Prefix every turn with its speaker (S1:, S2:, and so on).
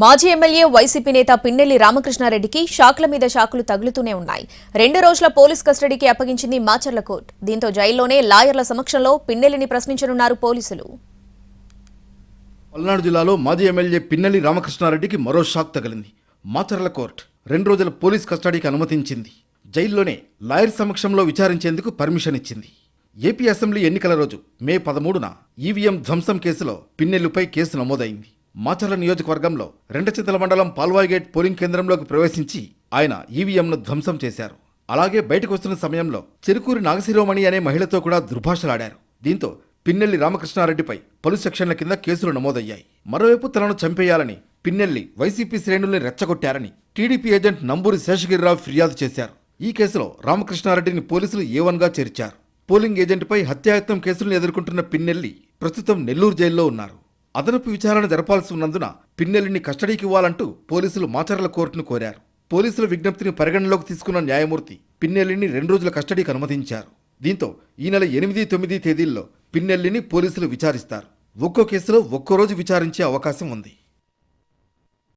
S1: మాజీ MLA YCP నేత పిన్నెల్లి రామకృష్ణారెడ్డికి షాకుల మీద షాకులు తగులుతూనే ఉన్నాయి. రెండు రోజుల పోలీస్ కస్టడీకి అప్పగించింది మాచర్ల కోర్టు. దీంతో జైల్లోనే లాయర్ల సమక్షంలో పిన్నెల్లిని ప్రశ్నించనున్నారు పోలీసులు.
S2: పల్నాడు జిల్లాలో మాజీ ఎమ్మెల్యే పిన్నెల్లి రామకృష్ణారెడ్డికి మరో షాక్ తగిలింది. మాచర్ల కోర్టు రెండు రోజుల పోలీస్ కస్టడీకి అనుమతించింది. జైల్లోనే లాయర్ సమక్షంలో విచారించేందుకు పర్మిషన్ ఇచ్చింది. ఏపీ అసెంబ్లీ ఎన్నికల రోజు మే పదమూడున ఈవీఎం ధ్వంసం కేసులో పిన్నెల్లిపై కేసు నమోదైంది. మాచర్ల నియోజకవర్గంలో రెండచింతల మండలం పాల్వాయిగేట్ పోలింగ్ కేంద్రంలోకి ప్రవేశించి ఆయన ఈవీఎంను ధ్వంసం చేశారు. అలాగే బయటకు వస్తున్న సమయంలో చెరుకూరి నాగశిరోమణి అనే మహిళతో కూడా దుర్భాషలాడారు. దీంతో పిన్నెల్లి రామకృష్ణారెడ్డిపై పలు సెక్షన్ల కింద కేసులు నమోదయ్యాయి. మరోవైపు తనను చంపేయాలని పిన్నెల్లి వైసీపీ శ్రేణుల్ని రెచ్చగొట్టారని టీడీపీ ఏజెంట్ నంబూరి శేషగిరిరావు ఫిర్యాదు చేశారు. ఈ కేసులో రామకృష్ణారెడ్డిని పోలీసులు ఏవన్గా చేర్చారు. పోలింగ్ ఏజెంట్పై హత్యాయత్నం కేసులను ఎదుర్కొంటున్న పిన్నెల్లి ప్రస్తుతం నెల్లూరు జైల్లో ఉన్నారు. అదనపు విచారణ జరపాల్సి ఉన్నందున పిన్నెల్లిని కస్టడీకి ఇవ్వాలంటూ పోలీసులు మాచర్ల కోర్టును కోరారు. పోలీసుల విజ్ఞప్తిని పరిగణనలోకి తీసుకున్న న్యాయమూర్తి పిన్నెల్లిని రెండు రోజుల కస్టడీకి అనుమతించారు. దీంతో ఈ నెల ఎనిమిది తొమ్మిది తేదీల్లో పిన్నెల్లిని పోలీసులు విచారిస్తారు. ఒక్కో కేసులో ఒక్కో రోజు విచారించే అవకాశం ఉంది.